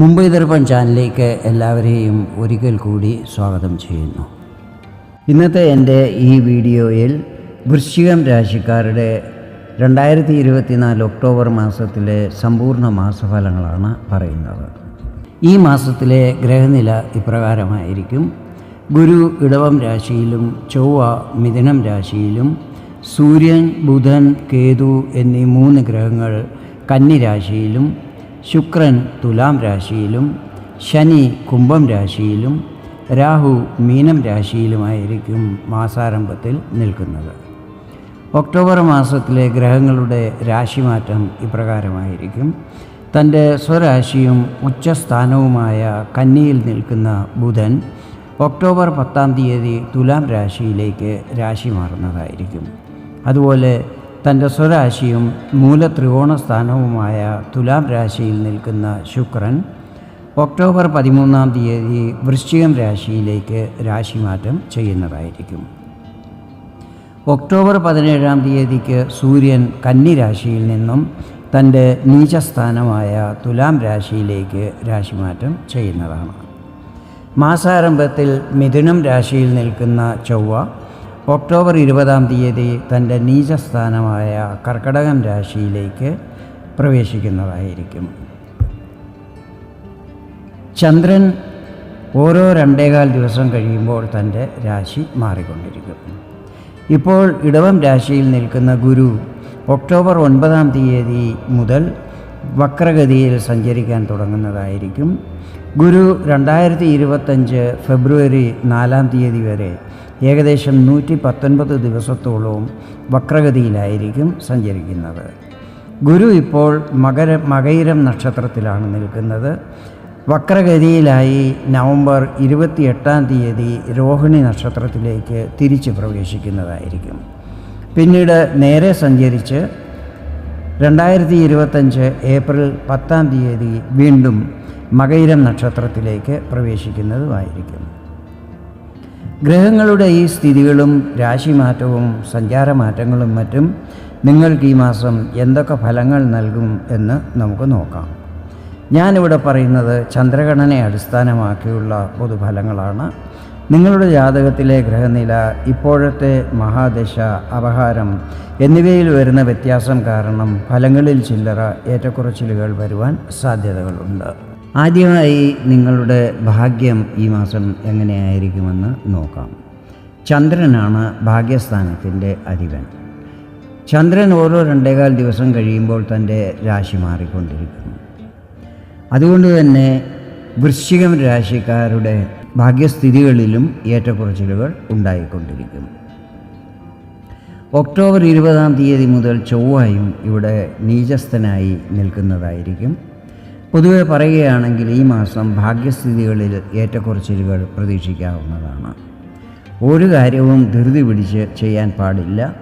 മുംബൈ ദർപ്പൺ ചാനലിലേക്ക് എല്ലാവരെയും ഒരിക്കൽ കൂടി സ്വാഗതം ചെയ്യുന്നു. ഇന്നത്തെ എന്റെ ഈ വീഡിയോയിൽ വൃശ്ചികം രാശിക്കാരുടെ രണ്ടായിരത്തി ഇരുപത്തിനാല് ഒക്ടോബർ മാസത്തിലെ സമ്പൂർണ മാസഫലങ്ങളാണ് പറയുന്നത്. ഈ മാസത്തിലെ ഗ്രഹനില ഇപ്രകാരമായിരിക്കും. ഗുരു ഇടവം രാശിയിലും ചൊവ്വ മിഥുനം രാശിയിലും സൂര്യൻ ബുധൻ കേതു എന്നീ മൂന്ന് ഗ്രഹങ്ങൾ കന്നി രാശിയിലും ശുക്രൻ തുലാം രാശിയിലും ശനി കുംഭം രാശിയിലും രാഹു മീനം രാശിയിലുമായിരിക്കും മാസാരംഭത്തിൽ നിൽക്കുന്നത്. ഒക്ടോബർ മാസത്തിലെ ഗ്രഹങ്ങളുടെ രാശിമാറ്റം ഇപ്രകാരമായിരിക്കും. തന്റെ സ്വരാശിയും ഉച്ചസ്ഥാനവുമായ കന്നിയിൽ നിൽക്കുന്ന ബുധൻ ഒക്ടോബർ പത്താം തീയതി തുലാം രാശിയിലേക്ക് രാശി മാറുന്നതായിരിക്കും. അതുപോലെ തന്റെ സ്വരാശിയും മൂലത്രികോണസ്ഥാനവുമായ തുലാം രാശിയിൽ നിൽക്കുന്ന ശുക്രൻ ഒക്ടോബർ പതിമൂന്നാം തീയതി വൃശ്ചികം രാശിയിലേക്ക് രാശിമാറ്റം ചെയ്യുന്നതായിരിക്കും. ഒക്ടോബർ പതിനേഴാം തീയതിക്ക് സൂര്യൻ കന്നി രാശിയിൽ നിന്നും തന്റെ നീചസ്ഥാനമായ തുലാം രാശിയിലേക്ക് രാശിമാറ്റം ചെയ്യുന്നതാണ്. മാസാരംഭത്തിൽ മിഥുനം രാശിയിൽ നിൽക്കുന്ന ചൊവ്വ ഒക്ടോബർ ഇരുപതാം തീയതി തന്റെ നീചസ്ഥാനമായ കർക്കടകം രാശിയിലേക്ക് പ്രവേശിക്കുന്നതായിരിക്കും. ചന്ദ്രൻ ഓരോ രണ്ടേകാൽ ദിവസം കഴിയുമ്പോൾ തന്റെ രാശി മാറിക്കൊണ്ടിരിക്കും. ഇപ്പോൾ ഇടവം രാശിയിൽ നിൽക്കുന്ന ഗുരു ഒക്ടോബർ ഒൻപതാം തീയതി മുതൽ വക്രഗതിയിൽ സഞ്ചരിക്കാൻ തുടങ്ങുന്നതായിരിക്കും. ഗുരു രണ്ടായിരത്തി ഇരുപത്തഞ്ച് ഫെബ്രുവരി നാലാം തീയതി വരെ ഏകദേശം നൂറ്റി പത്തൊൻപത് ദിവസത്തോളവും വക്രഗതിയിലായിരിക്കും സഞ്ചരിക്കുന്നത്. ഗുരു ഇപ്പോൾ മകര മകയിരം നക്ഷത്രത്തിലാണ് നിൽക്കുന്നത്. വക്രഗതിയിലായി നവംബർ ഇരുപത്തിയെട്ടാം തീയതി രോഹിണി നക്ഷത്രത്തിലേക്ക് തിരിച്ച് പ്രവേശിക്കുന്നതായിരിക്കും. പിന്നീട് നേരെ സഞ്ചരിച്ച് രണ്ടായിരത്തി ഇരുപത്തഞ്ച് ഏപ്രിൽ പത്താം തീയതി വീണ്ടും മകയിരം നക്ഷത്രത്തിലേക്ക് പ്രവേശിക്കുന്നതുമായിരിക്കും. ഗ്രഹങ്ങളുടെ ഈ സ്ഥിതികളും രാശിമാറ്റവും സഞ്ചാരമാറ്റങ്ങളും മറ്റും നിങ്ങൾക്ക് ഈ മാസം എന്തൊക്കെ ഫലങ്ങൾ നൽകും എന്ന് നമുക്ക് നോക്കാം. ഞാനിവിടെ പറയുന്നത് ചന്ദ്രഗണനെ അടിസ്ഥാനമാക്കിയുള്ള പൊതുഫലങ്ങളാണ്. നിങ്ങളുടെ ജാതകത്തിലെ ഗ്രഹനില ഇപ്പോഴത്തെ മഹാദശ അപഹാരം എന്നിവയിൽ വരുന്ന വ്യത്യാസം കാരണം ഫലങ്ങളിൽ ചില്ലറ ഏറ്റക്കുറച്ചിലുകൾ വരുവാൻ സാധ്യതകളുണ്ട്. ആദ്യമായി നിങ്ങളുടെ ഭാഗ്യം ഈ മാസം എങ്ങനെയായിരിക്കുമെന്ന് നോക്കാം. ചന്ദ്രനാണ് ഭാഗ്യസ്ഥാനത്തിന്റെ അധിപൻ. ചന്ദ്രൻ ഓരോ രണ്ടേകാൽ ദിവസം കഴിയുമ്പോൾ തന്റെ രാശി മാറിക്കൊണ്ടിരിക്കുന്നു. അതുകൊണ്ട് തന്നെ വൃശ്ചികം രാശിക്കാരുടെ ഭാഗ്യസ്ഥിതികളിലും ഏറ്റക്കുറച്ചിലുകൾ ഉണ്ടായിക്കൊണ്ടിരിക്കും. ഒക്ടോബർ ഇരുപതാം തീയതി മുതൽ ചൊവ്വായും ഇവിടെ നീചസ്ഥനായി നിൽക്കുന്നതായിരിക്കും പൊതുവെ പറയുകയാണെങ്കിൽ ഈ മാസം ഭാഗ്യസ്ഥിതികളിൽ ഏറ്റക്കുറച്ചിലുകൾ പ്രതീക്ഷിക്കാവുന്നതാണ്. ഒരു കാര്യവും ധൃതി പിടിച്ച് ചെയ്യാൻ പാടില്ല.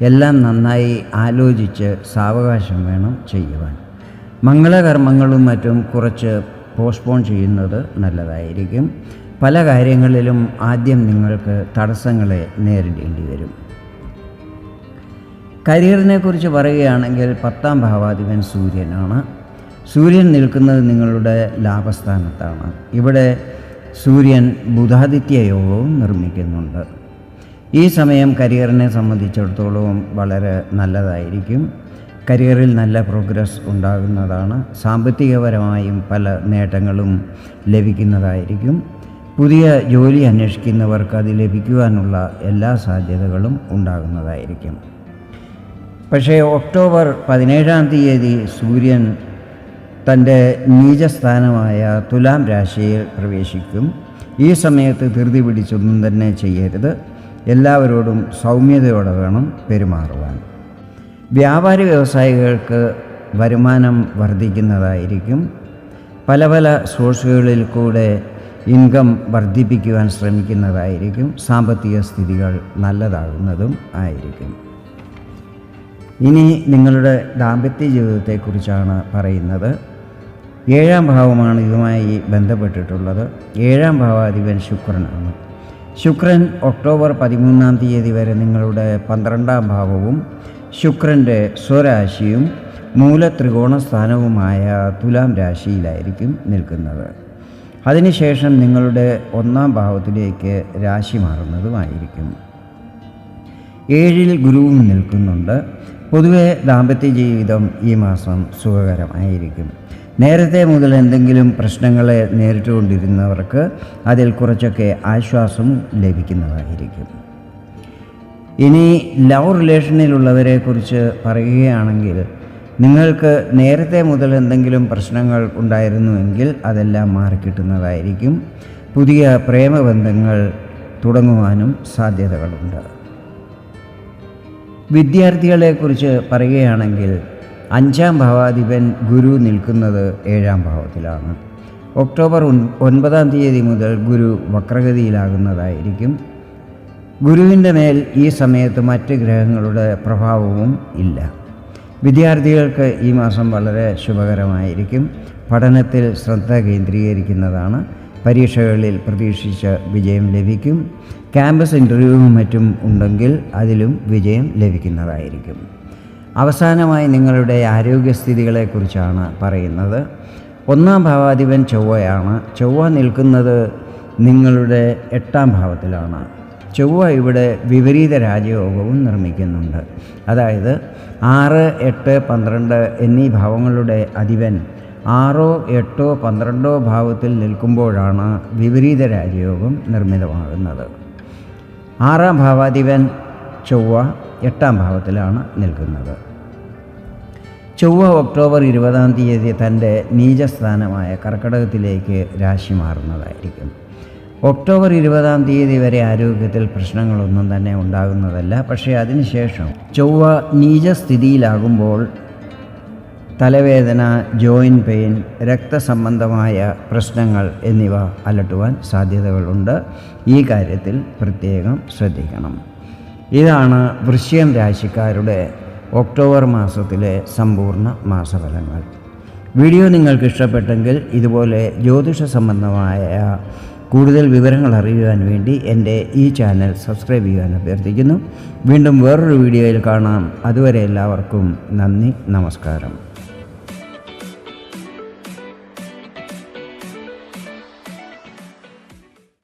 എല്ലാം നന്നായി ആലോചിച്ച് സാവകാശം വേണം ചെയ്യുവാൻ. മംഗളകർമ്മങ്ങളും മറ്റും കുറച്ച് പോസ്റ്റ്പോൺ ചെയ്യുന്നത് നല്ലതായിരിക്കും. പല കാര്യങ്ങളിലും ആദ്യം നിങ്ങൾക്ക് തടസ്സങ്ങളെ നേരിടേണ്ടി വരും. കരിയറിനെക്കുറിച്ച് പറയുകയാണെങ്കിൽ പത്താം ഭാവാധിപൻ സൂര്യനാണ്. സൂര്യൻ നിൽക്കുന്നത് നിങ്ങളുടെ ലാഭസ്ഥാനത്താണ്. ഇവിടെ സൂര്യൻ ബുധാദിത്യ യോഗവും നിർമ്മിക്കുന്നുണ്ട്. ഈ സമയം കരിയറിനെ സംബന്ധിച്ചിടത്തോളം വളരെ നല്ലതായിരിക്കും. കരിയറിൽ നല്ല പ്രോഗ്രസ് ഉണ്ടാകുന്നതാണ്. സാമ്പത്തികപരമായും പല നേട്ടങ്ങളും ലഭിക്കുന്നതായിരിക്കും. പുതിയ ജോലി അന്വേഷിക്കുന്നവർക്ക് അത് ലഭിക്കുവാനുള്ള എല്ലാ സാധ്യതകളും ഉണ്ടാകുന്നതായിരിക്കും. പക്ഷേ ഒക്ടോബർ പതിനേഴാം തീയതി സൂര്യൻ തന്റെ നീചസ്ഥാനമായ തുലാം രാശിയിൽ പ്രവേശിക്കും. ഈ സമയത്ത് ധൃതി പിടിച്ചൊന്നും തന്നെ ചെയ്യരുത്. എല്ലാവരോടും സൗമ്യതയോടെ വേണം പെരുമാറുവാൻ. വ്യാപാരി വ്യവസായികൾക്ക് വരുമാനം വർദ്ധിക്കുന്നതായിരിക്കും. പല പല സോഴ്സുകളിൽ കൂടെ ഇൻകം വർദ്ധിപ്പിക്കുവാൻ ശ്രമിക്കുന്നതായിരിക്കും. സാമ്പത്തിക സ്ഥിതികൾ നല്ലതാകുന്നതും ആയിരിക്കും. ഇനി നിങ്ങളുടെ ദാമ്പത്യ ജീവിതത്തെക്കുറിച്ചാണ് പറയുന്നത്. ഏഴാം ഭാവമാണ് ഇതുമായി ബന്ധപ്പെട്ടിട്ടുള്ളത്. ഏഴാം ഭാവാധിപൻ ശുക്രനാണ് ശുക്രൻ ഒക്ടോബർ പതിമൂന്നാം തീയതി വരെ നിങ്ങളുടെ പന്ത്രണ്ടാം ഭാവവും ശുക്രന്റെ സ്വരാശിയും മൂല ത്രികോണ സ്ഥാനവുമായ തുലാം രാശിയിലായിരിക്കും നിൽക്കുന്നത്. അതിനുശേഷം നിങ്ങളുടെ ഒന്നാം ഭാവത്തിലേക്ക് രാശി മാറുന്നതുമായിരിക്കും. ഏഴിൽ ഗുരുവും നിൽക്കുന്നുണ്ട്. പൊതുവെ ദാമ്പത്യ ജീവിതം ഈ മാസം സുഖകരമായിരിക്കും. നേരത്തെ മുതൽ എന്തെങ്കിലും പ്രശ്നങ്ങളെ നേരിട്ടുകൊണ്ടിരുന്നവർക്ക് അതിൽ കുറച്ചൊക്കെ ആശ്വാസം ലഭിക്കുന്നതായിരിക്കും. ഇനി ലവ് റിലേഷനിലുള്ളവരെ കുറിച്ച് പറയുകയാണെങ്കിൽ നിങ്ങൾക്ക് നേരത്തെ മുതൽ എന്തെങ്കിലും പ്രശ്നങ്ങൾ ഉണ്ടായിരുന്നുവെങ്കിൽ അതെല്ലാം മാറിക്കിട്ടുന്നതായിരിക്കും. പുതിയ പ്രേമബന്ധങ്ങൾ തുടങ്ങുവാനും സാധ്യതകളുണ്ട്. വിദ്യാർത്ഥികളെക്കുറിച്ച് പറയുകയാണെങ്കിൽ അഞ്ചാം ഭാവാധിപൻ ഗുരു നിൽക്കുന്നത് ഏഴാം ഭാവത്തിലാണ്. ഒക്ടോബർ ഒൻ- ഒൻപതാം തീയതി മുതൽ ഗുരു വക്രഗതിയിലാകുന്നതായിരിക്കും. ഗുരുവിന്റെ മേൽ ഈ സമയത്ത് മറ്റ് ഗ്രഹങ്ങളുടെ പ്രഭാവവും ഇല്ല. വിദ്യാർത്ഥികൾക്ക് ഈ മാസം വളരെ ശുഭകരമായിരിക്കും. പഠനത്തിൽ ശ്രദ്ധ കേന്ദ്രീകരിക്കുന്നതാണ്. പരീക്ഷകളിൽ പ്രതീക്ഷിച്ച വിജയം ലഭിക്കും. ക്യാമ്പസ് ഇന്റർവ്യൂവും മറ്റും ഉണ്ടെങ്കിൽ അതിലും വിജയം ലഭിക്കുന്നതായിരിക്കും. അവസാനമായി നിങ്ങളുടെ ആരോഗ്യസ്ഥിതികളെക്കുറിച്ചാണ് പറയുന്നത്. ഒന്നാം ഭാവാധിപൻ ചൊവ്വയാണ്. ചൊവ്വ നിൽക്കുന്നത് നിങ്ങളുടെ എട്ടാം ഭാവത്തിലാണ്. ചൊവ്വ ഇവിടെ വിപരീത രാജയോഗവും നിർമ്മിക്കുന്നുണ്ട്. അതായത് ആറ് എട്ട് പന്ത്രണ്ട് എന്നീ ഭാവങ്ങളുടെ അധിപൻ ആറോ എട്ടോ പന്ത്രണ്ടോ ഭാവത്തിൽ നിൽക്കുമ്പോഴാണ് വിപരീത രാജയോഗം നിർമ്മിതമാകുന്നത്. ആറാം ഭാവാധിപൻ ചൊവ്വ എട്ടാം ഭാവത്തിലാണ് നിൽക്കുന്നത്. ചൊവ്വ ഒക്ടോബർ ഇരുപതാം തീയതി തന്റെ നീചസ്ഥാനമായ കർക്കടകത്തിലേക്ക് രാശി മാറുന്നതായിരിക്കും. ഒക്ടോബർ ഇരുപതാം തീയതി വരെ ആരോഗ്യത്തിൽ പ്രശ്നങ്ങളൊന്നും തന്നെ ഉണ്ടാകുന്നതല്ല. പക്ഷേ അതിനുശേഷം ചൊവ്വ നീചസ്ഥിതിയിലാകുമ്പോൾ തലവേദന ജോയിൻ പെയിൻ രക്തസംബന്ധമായ പ്രശ്നങ്ങൾ എന്നിവ അലട്ടുവാൻ സാധ്യതകളുണ്ട്. ഈ കാര്യത്തിൽ പ്രത്യേകം ശ്രദ്ധിക്കണം. ഇതാണ് വൃശ്യം രാശിക്കാരുടെ ഒക്ടോബർ മാസത്തിലെ സമ്പൂർണ മാസഫലങ്ങൾ. വീഡിയോ നിങ്ങൾക്ക് ഇഷ്ടപ്പെട്ടെങ്കിൽ ഇതുപോലെ ജ്യോതിഷ സംബന്ധമായ കൂടുതൽ വിവരങ്ങൾ അറിയുവാൻ വേണ്ടി എന്റെ ഈ ചാനൽ സബ്സ്ക്രൈബ് ചെയ്യാൻ അഭ്യർത്ഥിക്കുന്നു. വീണ്ടും വേറൊരു വീഡിയോയിൽ കാണാം. അതുവരെ എല്ലാവർക്കും നന്ദി നമസ്കാരം.